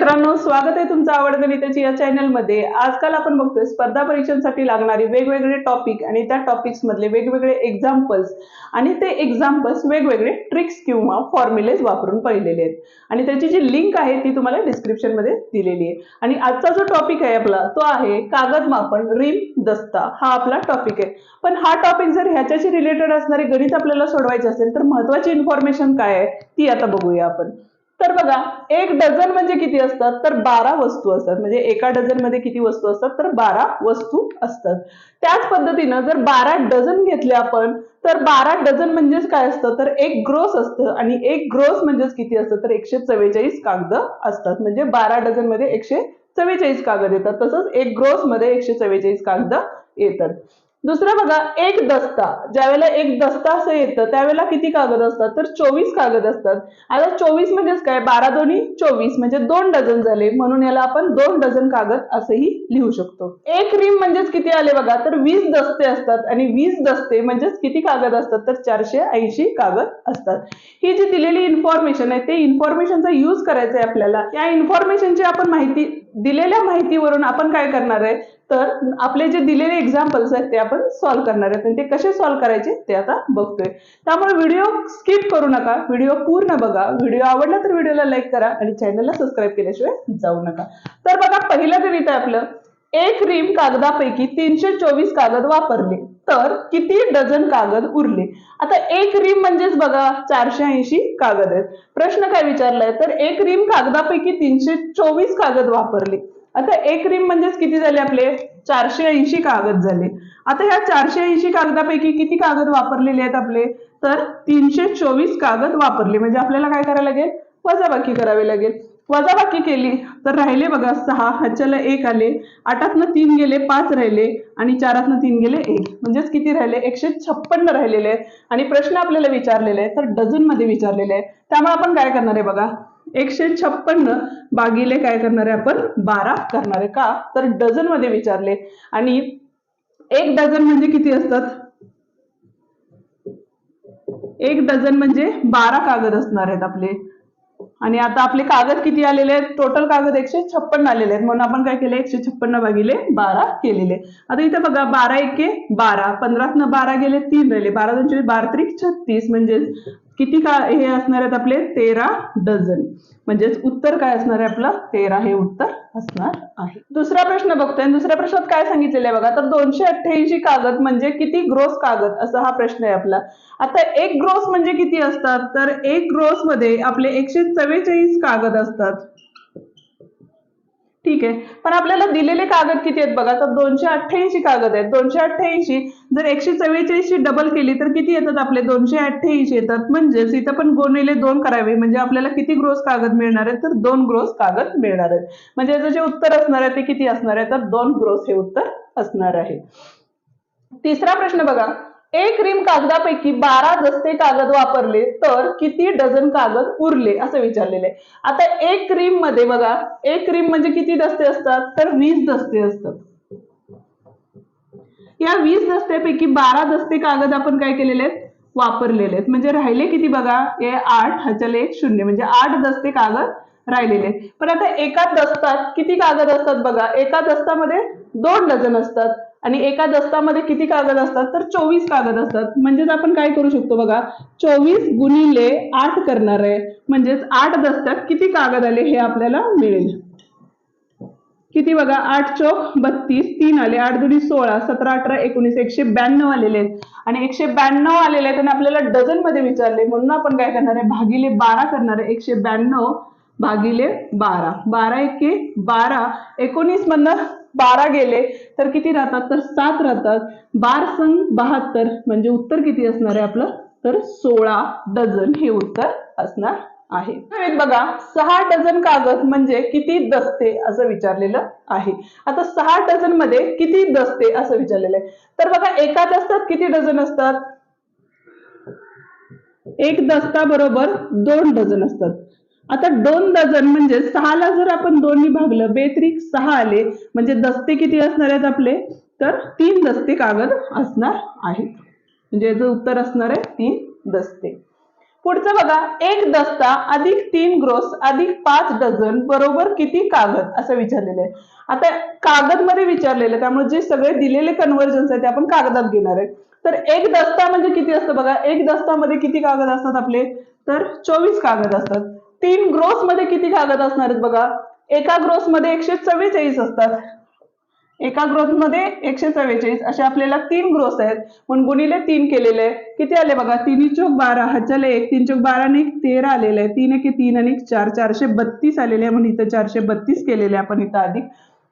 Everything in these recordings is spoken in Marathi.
मित्रांनो स्वागत आहे तुमचं आवड गणिताची या चॅनलमध्ये आजकाल आपण बघतोय स्पर्धा परीक्षांसाठी लागणारे वेगवेगळे टॉपिक आणि त्या टॉपिक्स मधले वेगवेगळे एक्झाम्पल्स आणि ते एक्झाम्पल्स वेगवेगळे ट्रिक्स किंवा फॉर्म्युलेज वापरून पाहिलेले आहेत. आणि त्याची जी लिंक आहे ती तुम्हाला डिस्क्रिप्शनमध्ये दिलेली आहे. आणि आजचा जो टॉपिक आहे आपला तो आहे कागद मापन रिम दस्ता. हा आपला टॉपिक आहे. पण हा टॉपिक जर ह्याच्याशी रिलेटेड असणारे गणित आपल्याला सोडवायचे असेल तर महत्वाची इन्फॉर्मेशन काय आहे ती आता बघूया आपण. तर बघा एक डझन म्हणजे किती असतात? तर बारा वस्तू असतात. म्हणजे एका डझनमध्ये किती वस्तू असतात? तर बारा वस्तू असतात. त्याच पद्धतीनं जर बारा डझन घेतले आपण तर बारा डझन म्हणजेच काय असतं? तर एक ग्रोस असतं. आणि एक ग्रोस म्हणजेच किती असतं? तर एकशे चव्वेचाळीस कागद असतात. म्हणजे बारा डझनमध्ये एकशे चव्वेचाळीस कागद येतात. तसंच एक ग्रोस मध्ये एकशे चव्वेचाळीस कागद येतात. दुसरं बघा एक दस्ता. ज्यावेळेला एक दस्ता असं येतं त्यावेळेला किती कागद असतात? तर चोवीस कागद असतात. आता चोवीस म्हणजेच काय? बारा दोन्ही चोवीस. म्हणजे दोन डझन झाले. म्हणून याला आपण दोन डझन कागद असंही लिहू शकतो. एक रिम म्हणजेच किती आले बघा? तर वीस दस्ते असतात. आणि वीस दस्ते म्हणजेच किती कागद असतात? तर चारशे ऐंशी कागद असतात. ही जी दिलेली इन्फॉर्मेशन आहे ते इन्फॉर्मेशनचा यूज करायचा आहे आपल्याला. या इन्फॉर्मेशनची आपण माहिती दिलेल्या माहितीवरून आपण काय करणार आहे? तर आपले जे दिलेले एक्झाम्पल्स आहेत ते आपण सॉल्व्ह करणार आहेत. आणि ते कसे सॉल्व्ह करायचे ते आता बघतोय. त्यामुळे व्हिडिओ स्किप करू नका. व्हिडिओ पूर्ण बघा. व्हिडिओ आवडला तर व्हिडिओला लाईक करा आणि चॅनलला सबस्क्राईब केल्याशिवाय जाऊ नका. तर बघा पहिलं गणित आहे आपलं एक रीम कागदापैकी तीनशे चोवीस कागद वापरले. तर किती डझन कागद उरले? आता एक रीम म्हणजेच बघा चारशे ऐंशी कागद आहेत. प्रश्न काय विचारलाय? तर एक रीम कागदापैकी तीनशे चोवीस कागद वापरले. आता एक रिम म्हणजेच किती झाले आपले? चारशे ऐंशी कागद झाले. आता ह्या चारशे ऐंशी कागदापैकी किती कागद वापरलेले आहेत आपले? तर तीनशे चोवीस कागद वापरले. म्हणजे आपल्याला काय करायला लागेल? वजाबाकी करावी लागेल. वजाबाकी केली. तर राहिले बघा सहा ह्याच्याला एक आले. आठातनं तीन गेले पाच राहिले आणि चारातनं तीन गेले एक. म्हणजेच किती राहिले? एकशे छप्पन्न राहिलेले आहेत. आणि प्रश्न आपल्याला विचारलेले आहेत तर डझनमध्ये विचारलेले आहे त्यामुळे आपण काय करणार आहे बघा? एकशे छप्पन्न भागिले काय करणार आहे आपण? बारा करणार आहे का? तर डझनमध्ये विचारले. आणि एक डझन म्हणजे किती असतात? एक डझन म्हणजे बारा कागद असणार आहेत आपले. आणि आता आपले कागद किती आलेले आहेत? टोटल कागद एकशे छप्पन्न आलेले आहेत. म्हणून आपण काय केलं? एकशे छप्पन्न भागिले बारा केलेले. आता इथे बघा बारा एके बारा. पंधरातनं बारा गेले तीन राहिले. बारा दोनशे बारा त्रिक छत्तीस. म्हणजेच किती का हे असणार आहेत आपले? तेरा डझन. म्हणजेच उत्तर काय असणार आहे आपलं? तेरा हे उत्तर असणार आहे. दुसरा प्रश्न बघतोय. दुसऱ्या प्रश्नात काय सांगितलेलं आहे बघा? तर दोनशे अठ्ठ्याऐंशी कागद म्हणजे किती ग्रोस कागद? असा हा प्रश्न आहे आपला. आता एक ग्रोस म्हणजे किती असतात? तर एक ग्रोस मध्ये आपले एकशे चव्वेचाळीस कागद असतात. ठीक आहे. पण आपल्याला दिलेले कागद किती आहेत बघा? तर दोनशे अठ्ठ्याऐंशी कागद आहेत. दोनशे अठ्ठ्याऐंशी जर एकशे चव्वेचाळीसशी डबल केली तर किती येतात आपले? दोनशे अठ्ठ्याऐंशी येतात. म्हणजेच इथं पण गोणीले दोन करावे. म्हणजे आपल्याला किती ग्रोस कागद मिळणार आहेत? तर दोन ग्रोस कागद मिळणार आहेत. म्हणजे याचं जे उत्तर असणार आहे ते किती असणार आहे? तर दोन ग्रोस हे उत्तर असणार आहे. तिसरा प्रश्न बघा. एक रिम कागदापैकी बारा दस्ते कागद वापरले तर किती डझन कागद उरले असं विचारलेलं आहे. आता एक रिममध्ये बघा एक रिम म्हणजे किती दस्ते असतात? तर वीस दस्ते असतात. या वीस दस्त्यापैकी बारा दस्ते कागद आपण काय केलेले आहेत? वापरलेले आहेत. म्हणजे राहिले किती बघा? हे आठ ह्याच्याला एक शून्य म्हणजे आठ दस्ते कागद राहिलेले आहेत. पण आता एका दस्तात किती कागद असतात बघा? एका दस्तामध्ये दोन डझन असतात. आणि एका दस्तामध्ये किती कागद असतात? तर चोवीस कागद असतात. म्हणजेच आपण काय करू शकतो बघा? चोवीस गुणिले आठ करणार आहे. म्हणजेच आठ दस्त्यात किती कागद आले हे आपल्याला मिळेल? किती बघा? आठ चौक बत्तीस तीन आले. आठ दुनी सोळा सतरा अठरा एकोणीस एकशे ब्याण्णव आलेले आहेत. आणि एकशे ब्याण्णव आलेले आहेत आणि आपल्याला डझनमध्ये विचारले. म्हणून आपण काय करणार आहे? भागिले बारा करणार आहे. एकशे ब्याण्णव भागिले बारा. बारा एके बारा. एकोणीस मधनं बारा गेले तर किती राहतात? तर सात राहतात. बार संग बहात्तर म्हणजे उत्तर किती असणार आहे आपलं? तर सोळा डझन हे उत्तर असणार आहे. बघा सहा डझन कागद म्हणजे किती दस्ते असं विचारलेलं आहे. आता सहा डझनमध्ये किती दस्ते असं विचारलेलं आहे. तर बघा एका दस्तात किती डझन असतात? एक दस्ता बरोबर दोन डझन असतात. आता दोन डझन म्हणजे सहाला जर आपण दोन्ही भागलं बेत्रिक सहा आले म्हणजे दस्ते किती असणार आहेत आपले? तर तीन दस्ते कागद असणार आहेत. म्हणजे याचं उत्तर असणार आहे तीन दस्ते. पुढचं बघा एक दस्ता अधिक तीन ग्रोस अधिक पाच डझन बरोबर किती कागद? असं विचारलेलं आहे. आता कागदमध्ये विचारलेलं आहे त्यामुळे जे सगळे दिलेले कन्व्हर्जन्स आहेत ते आपण कागदात घेणार आहे तर एक दस्ता म्हणजे किती असतं बघा? एक दस्तामध्ये किती कागद असतात आपले? तर चोवीस कागद असतात. तीन ग्रोस मध्ये किती कागद असणार आहेत बघा? एका ग्रोस मध्ये एकशे चव्वेचाळीस असतात. एका ग्रोथमध्ये एकशे चव्वेचाळीस. असे आपल्याला तीन ग्रोथ आहेत. म्हणून गुणिले तीन केलेले. आहे किती आले बघा? तिन्ही चोक बारा. हजार एक तीन चोक बारा आणि एक तेरा आलेले आहे तीन एक तीन आणि एक चार. चारशे बत्तीस आलेले आहे. म्हणून इथं चारशे बत्तीस केलेले आहे आपण इथं अधिक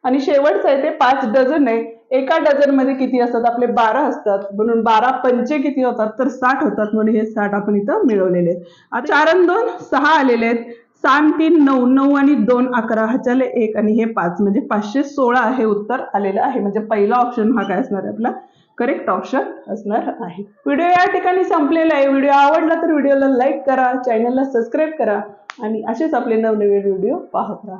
आणि शेवटचं आहे ते पाच डझन आहे. एका डझनमध्ये किती असतात? आपले बारा असतात. म्हणून बारा पंचे किती होतात? तर साठ होतात. म्हणून हे साठ आपण इथं मिळवलेले आहेत. आता चार आणि दोन सहा आलेले आहेत. सात तीन नऊ नऊ आणि दोन अकरा. ह्याच्याले एक आणि हे पाच. म्हणजे पाचशे सोळा हे उत्तर आलेलं आहे. म्हणजे पहिला ऑप्शन हा काय असणार आहे? आपला करेक्ट ऑप्शन असणार आहे. व्हिडिओ या ठिकाणी संपलेला आहे. व्हिडिओ आवडला तर व्हिडिओला लाईक करा. चॅनलला सबस्क्राईब करा. आणि असेच आपले नवनवीन व्हिडिओ पाहत राहा.